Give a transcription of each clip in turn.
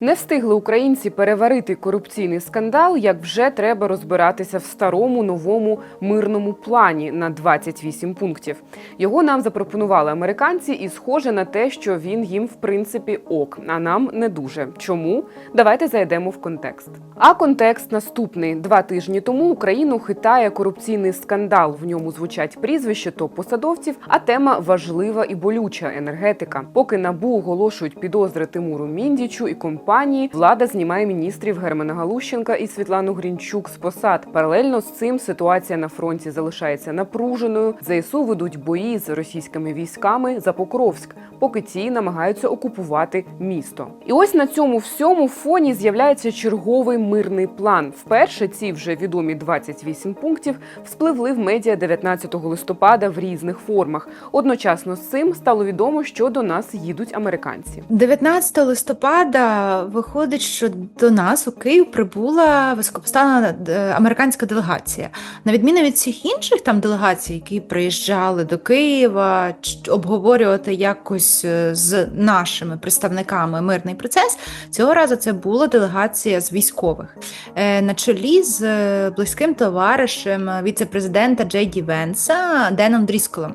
Не встигли українці переварити корупційний скандал, як вже треба розбиратися в старому новому мирному плані на 28 пунктів. Його нам запропонували американці, і схоже на те, що він їм в принципі ок, а нам не дуже. Чому? Давайте зайдемо в контекст. А контекст наступний: два тижні тому Україну хитає корупційний скандал. В ньому звучать прізвища топ-посадовців, а тема важлива і болюча енергетика. Поки набу оголошують підозри Тимуру Міндічу і компанії, влада знімає міністрів Германа Галущенка і Світлану Грінчук з посад. Паралельно з цим ситуація на фронті залишається напруженою. ЗСУ ведуть бої з російськими військами за Покровськ, поки ті намагаються окупувати місто. І ось на цьому всьому фоні з'являється черговий мирний план. Вперше ці вже відомі 28 пунктів вспливли в медіа 19 листопада в різних формах. Одночасно з цим стало відомо, що до нас їдуть американці. 19 листопада виходить, що до нас у Київ прибула високопоставлена е, американська делегація. На відміну від всіх інших там делегацій, які приїжджали до Києва обговорювати якось е, з нашими представниками мирний процес. Цього разу це була делегація з військових е, на чолі з близьким товаришем віце-президента Джей Ді Венса Деном Дрісколом.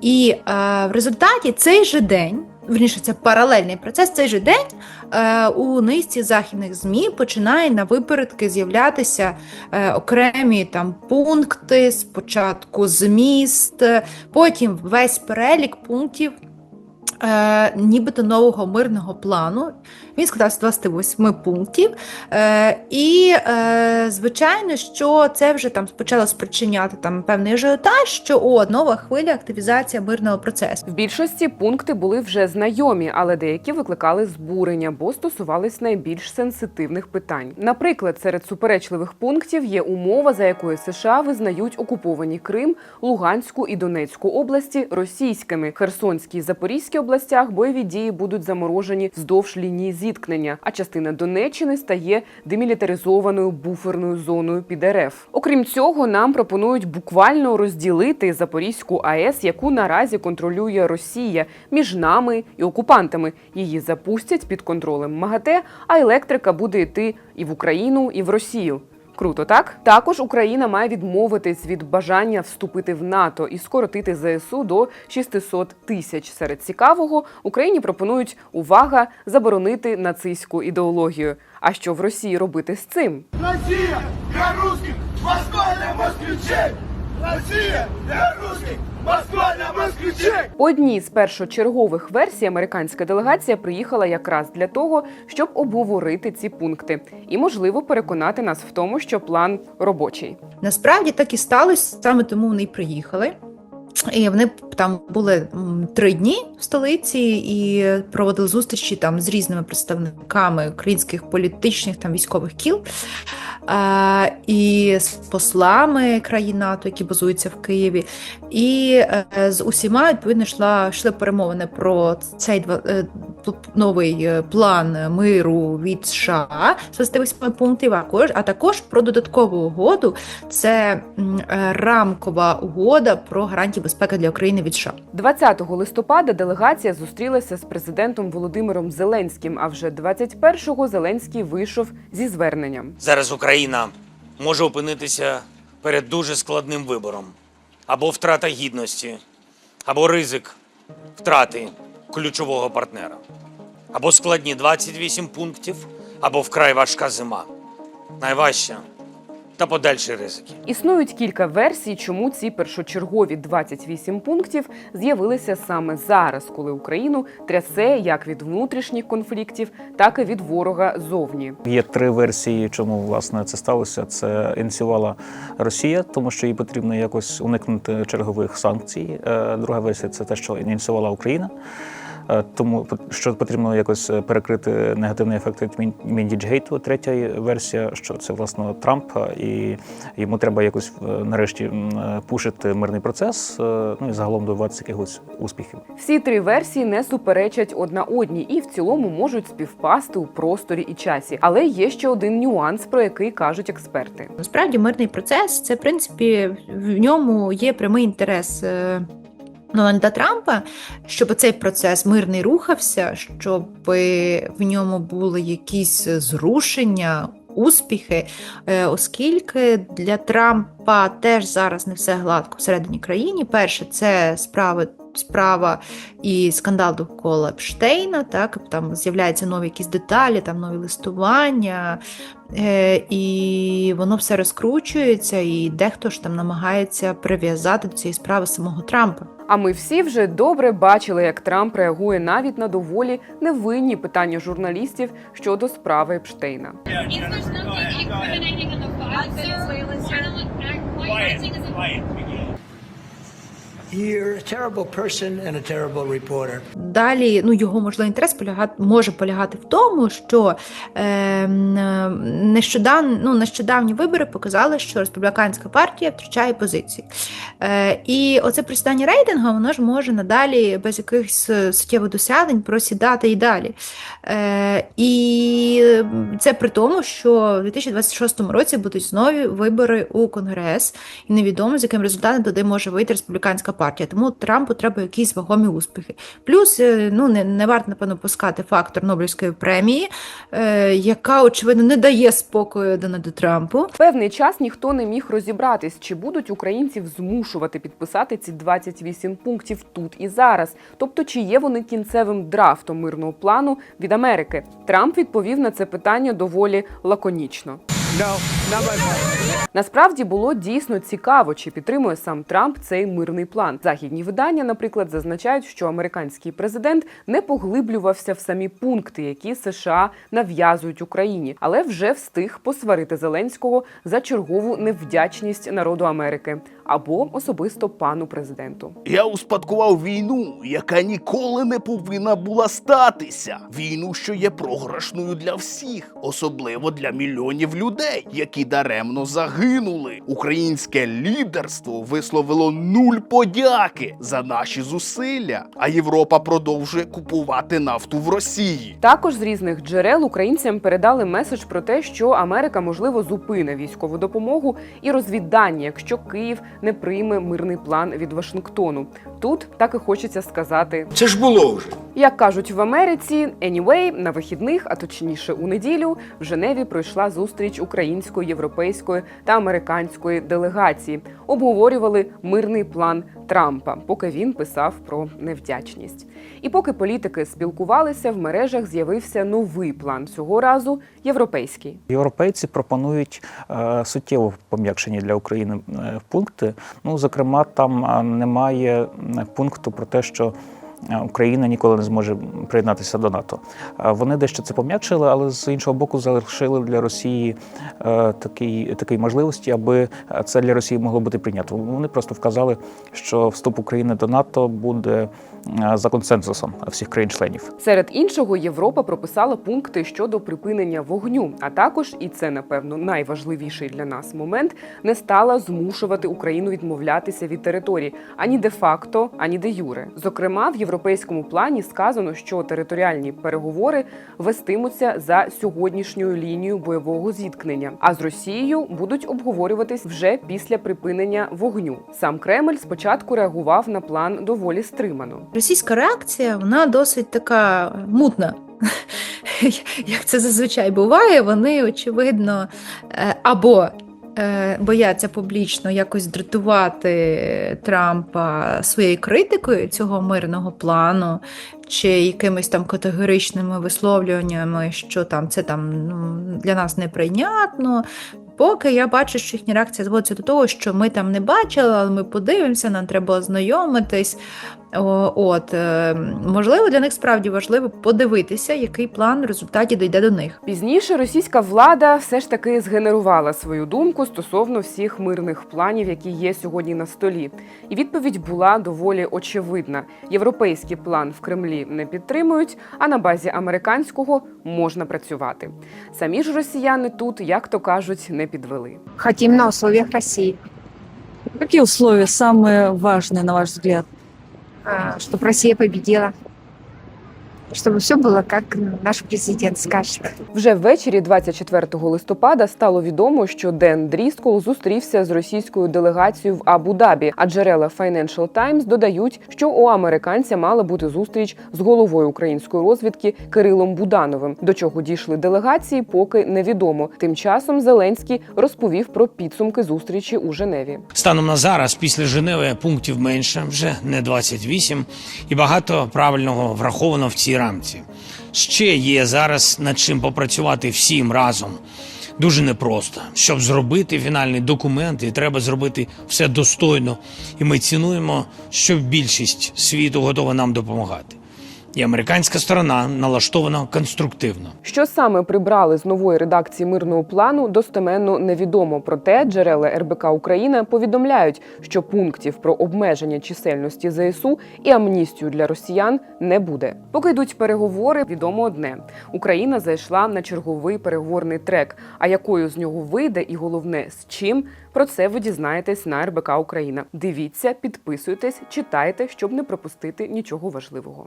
І е, в результаті цей же день, верніше, це паралельний процес, цей же день е, у низці західних ЗМІ починає на випередки з'являтися е, окремі там пункти, спочатку зміст, потім весь перелік пунктів. Е, нібито нового мирного плану. Він складався з 28 пунктів. Е, і, е, звичайно, що це вже там почало спричиняти там певний ажіотаж, що о, нова хвиля активізація мирного процесу. В більшості пункти були вже знайомі, але деякі викликали збурення, бо стосувались найбільш сенситивних питань. Наприклад, серед суперечливих пунктів є умова, за якою США визнають окуповані Крим, Луганську і Донецьку області російськими. Херсонській і Запорізькій областях бойові дії будуть заморожені вздовж лінії зіткнення, а частина Донеччини стає демілітаризованою буферною зоною під РФ. Окрім цього, нам пропонують буквально розділити Запорізьку АЕС, яку наразі контролює Росія між нами і окупантами. Її запустять під контролем МАГАТЕ, а електрика буде йти і в Україну, і в Росію. Круто, так також Україна має відмовитись від бажання вступити в НАТО і скоротити ЗСУ до 600 тисяч. Серед цікавого Україні пропонують увага заборонити нацистську ідеологію. А що в Росії робити з цим? Росія для русських, для москвичей! Росія для русских, Москва для москвичей! По одній з першочергових версій американська делегація приїхала якраз для того, щоб обговорити ці пункти і, можливо, переконати нас в тому, що план робочий. Насправді так і сталося, саме тому вони й приїхали. І вони там були три дні в столиці і проводили зустрічі там з різними представниками українських політичних там військових кіл. А, і з послами країн НАТО, які базуються в Києві, і е, з усіма відповідно йшла йшли перемовини про цей е, новий е, план миру від США з 28 пунктів. А також, про додаткову угоду. Це рамкова угода про гарантії безпеки для України від США. 20 листопада делегація зустрілася з президентом Володимиром Зеленським. А вже 21-го Зеленський вийшов зі зверненням. Зараз Україна може опинитися перед дуже складним вибором: або втрата гідності, або ризик втрати ключового партнера, або складні 28 пунктів, або вкрай важка зима. Найважча та подальші ризики. Існують кілька версій, чому ці першочергові 28 пунктів з'явилися саме зараз, коли Україну трясе як від внутрішніх конфліктів, так і від ворога зовні. Є три версії, чому власне це сталося. Це ініціювала Росія, тому що їй потрібно якось уникнути чергових санкцій. Е, Друга версія це те, що ініціювала Україна. Е, Тому що потрібно якось перекрити негативний ефект від Міндіджгейту. Третя версія, що це власне Трамп, е, і йому треба якось е, нарешті е, пушити мирний процес. е, Ну і загалом добиватися якихось успіхів. Всі три версії не суперечать одна одній і в цілому можуть співпасти у просторі і часі. Але є ще один нюанс, про який кажуть експерти. Насправді, мирний процес це в принципі в ньому є прямий інтерес. Дональда Трампа, щоб цей процес мирний рухався, щоб в ньому були якісь зрушення, успіхи, е, оскільки для Трампа теж зараз не все гладко всередині країни. Перше, це справи. Справа і скандал довкола Епштейна, так там з'являються нові якісь деталі, там нові листування, е, і воно все розкручується, і дехто ж там намагається прив'язати до цієї справи самого Трампа. А ми всі вже добре бачили, як Трамп реагує навіть на доволі невинні питання журналістів щодо справи Епштейна. There Далі ну, його можливо інтерес полягати, може полягати в тому, що е, м, нещодавні, ну, нещодавні вибори показали, що республіканська партія втрачає позиції. Е, і оце присідання рейтингу воно ж може надалі без якихось е, суттєвих досягнень просідати і далі. Е, і це при тому, що в 2026 році будуть знову вибори у Конгрес, і невідомо, з яким результатом туди може вийти республіканська партія. Тому Трампу треба якісь вагомі успіхи. Плюс е, ну не, не варто напевно пускати фактор Нобелівської премії, е, яка очевидно не дає спокою Дональду Трампу. Певний час ніхто не міг розібратись, чи будуть українців змушувати підписати ці 28 пунктів тут і зараз. Тобто, чи є вони кінцевим драфтом мирного плану від Америки. Трамп відповів на це питання доволі лаконічно. Насправді було дійсно цікаво, чи підтримує сам Трамп цей мирний план. Західні видання, наприклад, зазначають, що американський президент не поглиблювався в самі пункти, які США нав'язують Україні, але вже встиг посварити Зеленського за чергову невдячність народу Америки або особисто пану президенту. Я успадкував війну, яка ніколи не повинна була статися. Війну, що є програшною для всіх, особливо для мільйонів людей, які даремно загинули. Українське лідерство висловило нуль подяки за наші зусилля. А Європа продовжує купувати нафту в Росії. Також з різних джерел українцям передали меседж про те, що Америка можливо зупине військову допомогу і розвіддання, якщо Київ не прийме мирний план від Вашингтону. Тут так і хочеться сказати. Це ж було вже. Як кажуть в Америці, anyway, на вихідних, а точніше у неділю, в Женеві пройшла зустріч української, європейської та американської делегації. Обговорювали мирний план Трампа, поки він писав про невдячність. І поки політики спілкувалися, в мережах з'явився новий план цього разу європейський. Європейці пропонують е, суттєво пом'якшені для України е, пункти. Ну, зокрема, там е, немає пункту про те, що е, Україна ніколи не зможе приєднатися до НАТО. Е, Вони дещо це пом'якшили, але з іншого боку залишили для Росії е, такий, такий можливості, аби це для Росії могло бути прийнято. Вони просто вказали, що вступ України до НАТО буде е, за консенсусом всіх країн-членів. Серед іншого, Європа прописала пункти щодо припинення вогню, а також, і це напевно найважливіший для нас момент, не стала змушувати Україну відмовлятися від територій ані де-факто, ані де юре. Зокрема, в європейському плані сказано, що територіальні переговори вестимуться за сьогоднішньою лінією бойового зіткнення, а з Росією будуть обговорюватись вже після припинення вогню. Сам Кремль спочатку реагував на план доволі стримано. Російська реакція вона досить така мутна. Як це зазвичай буває, вони очевидно е, або е, бояться публічно якось дратувати Трампа своєю критикою цього мирного плану, чи якимись там категоричними висловлюваннями, що там це там ну, для нас неприйнятно. Поки я бачу, що їхня реакція зводиться до того, що ми там не бачили, але ми подивимося, нам треба ознайомитись. О, От е, можливо, для них справді важливо подивитися, який план в результаті дійде до них. Пізніше російська влада все ж таки згенерувала свою думку стосовно всіх мирних планів, які є сьогодні на столі. І відповідь була доволі очевидна: європейський план в Кремлі не підтримують, а на базі американського можна працювати. Самі ж росіяни тут, як то кажуть, не підвели. хотим на условиях России. Какие условия самые важные, на ваш взгляд? А, Чтобы Россия победила. Чтобы все было, как наш президент скажет. Вже ввечері 24 листопада стало відомо, що Ден Дріскол зустрівся з російською делегацією в Абу-Дабі. А джерела Financial Times додають, що у американця мала бути зустріч з головою української розвідки Кирилом Будановим. До чого дійшли делегації, поки невідомо. Тим часом Зеленський розповів про підсумки зустрічі у Женеві. Станом на зараз, після Женеви, пунктів менше, вже не 28, і багато правильного враховано в цій рамці. Ще є зараз над чим попрацювати всім разом. Дуже непросто. Щоб зробити фінальний документ, і треба зробити все достойно. І ми цінуємо, що більшість світу готова нам допомагати. І американська сторона налаштована конструктивно. Що саме прибрали з нової редакції мирного плану, достеменно невідомо. Проте джерела РБК Україна повідомляють, що пунктів про обмеження чисельності ЗСУ і амністію для росіян не буде. Поки йдуть переговори, відомо одне: Україна зайшла на черговий переговорний трек. А якою з нього вийде, і головне з чим про це ви дізнаєтесь на РБК Україна. Дивіться, підписуйтесь, читайте, щоб не пропустити нічого важливого.